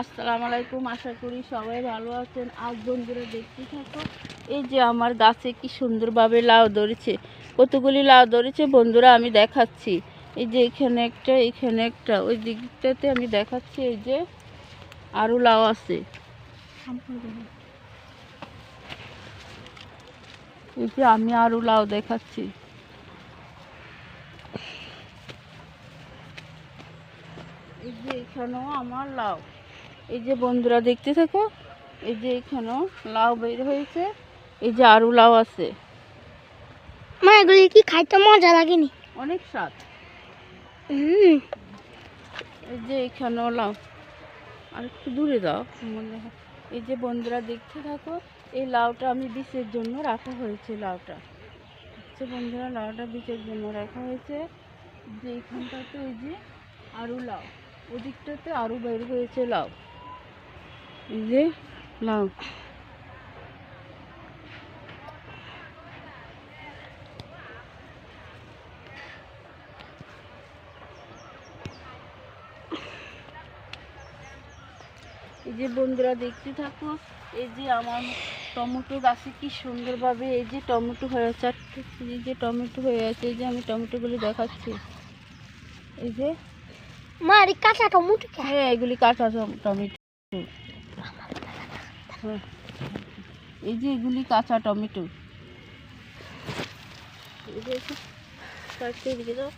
আসসালামু আলাইকুম, আশা করি সবাই ভালো আছেন। আজ বন্ধুরা দেখতে থাকো, এই যে আমার গাছে কি সুন্দরভাবে লাউ ধরেছে। কতগুলি লাউ ধরেছে বন্ধুরা, আমি দেখাচ্ছি। এই যে এখানে একটা এখানে একটা, ওই দিকটাতে আমি দেখাচ্ছি, এই যে আরও লাউ আছে। এই যে আমি আরও লাউ দেখাচ্ছি এই যে এখানেও আমার লাউ। এই যে বন্ধুরা দেখতে থাকো এই যে এখানেও লাউ বের হয়েছে এই যে আরও লাউ আছে। মা এগুলি কি খাইতে মজা লাগেনি? অনেক স্বাদ। হুম। এই যে এখানেও লাউ। আর একটু দূরে দাও মনে হয়। এই যে বন্ধুরা দেখতে থাকো এই লাউটা আমি বিষের জন্য রাখা হয়েছে লাউটা। হচ্ছে বন্ধুরা লাউটা বিষের জন্য রাখা হয়েছে। যে এখানটাতে ওই যে আরও লাউ। ওদিকটাতে আরও বের হয়েছে লাউ। এই যে লাউ। এই যে বন্ধুরা, দেখতে থাকো, এই যে আমার টমেটো গাছে কি সুন্দরভাবে এই যে টমেটো হয়ে চারটে এই যে টমেটো হয়ে আছে, এই যে আমি টমেটোগুলি দেখাচ্ছি। এই যে মা এই কাঁচা টমেটো হ্যাঁ এগুলি কাঁচা টমেটো। এই যে এগুলি কাঁচা টমেটো। এই যে কয়েকটা এদিকে দাও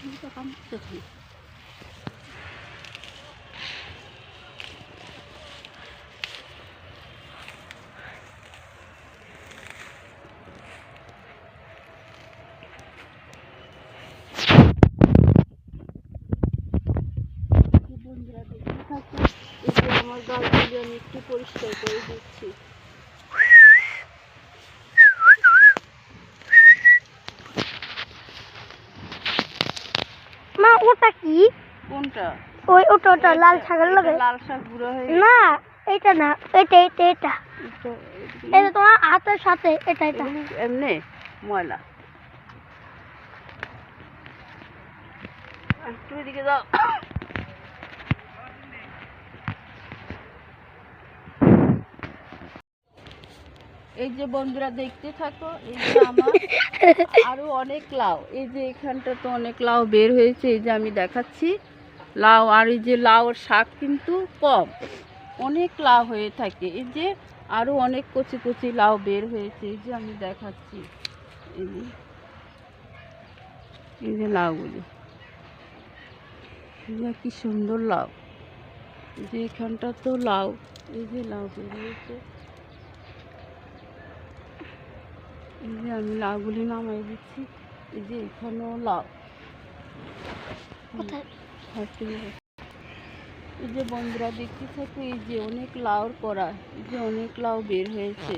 আমি তো কামড়তেছি। যে বন্ধুরা দেখতে থাকো এই যে আমার গাছগুলি আমি একটু পরিষ্কার করে দিচ্ছি। মা ওটা কি? কোনটা? ওই ওটা ওটা লাল ছাগল লাগে। লাল শাক গুঁড়ো হয়ে না এটা না এটা এটা এটা। এটা তোমার হাতের সাথে এটা এটা। এমনি ময়লা। একটু এদিকে দাও এই যে বন্ধুরা দেখতে থাকো এই যে আমার আরও অনেক লাউ এই যে এখানটা তো অনেক লাউ বের হয়েছে এই যে আমি দেখাচ্ছি লাউ আর এই যে লাউর শাক কিন্তু কম অনেক লাউ হয়ে থাকে এই যে আরও অনেক কচি কচি লাউ বের হয়েছে এই যে আমি দেখাচ্ছি এই যে এই যে লাউগুলি কি সুন্দর লাউ যে এখানটা তো লাউ এই যে লাউ বের হয়েছে এই যে আমি লাউগুলি নামাই দিচ্ছি। এই যে এখানেও লাউ। এই যে বন্ধুরা দেখতে থাকো এই যে অনেক লাউর করা এই যে অনেক লাউ বের হয়েছে।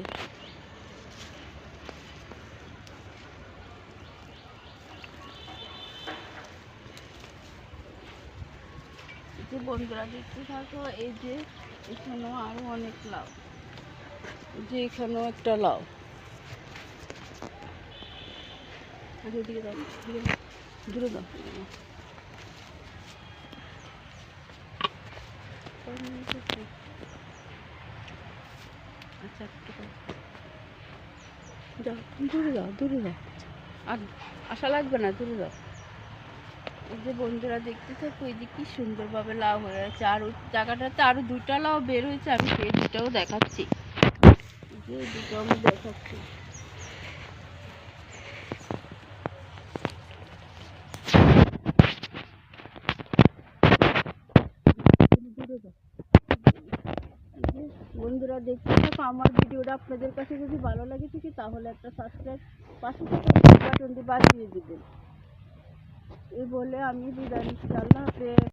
যে বন্ধুরা দেখতে থাকো এই যে এখানেও আরও অনেক লাউ। যে এখানেও একটা লাউ। এদিকে দাও দূরে দাও, আচ্ছা যাও আর আশা লাগবে না দূরে যাও এই যে বন্ধুরা দেখতে থাকো এই যে কি সুন্দরভাবে লাউ হয়ে আছে। আর ওই জায়গাটাতে আরও দুইটা লাউ বের হয়েছে আমি সেই দুটাও দেখাচ্ছি। যে দুটো আমি দেখাচ্ছি দূরে যাও। এই যে বন্ধুরা দেখতে থাকো। আমার ভিডিওটা আপনাদের কাছে যদি ভালো লাগে থাকে, তাহলে একটা সাবস্ক্রাইব পাশে বাটনটি বাজিয়ে দেবেন। এই বলে আমি বিদায় নিচ্ছি। আল্লাহ হাফেজ।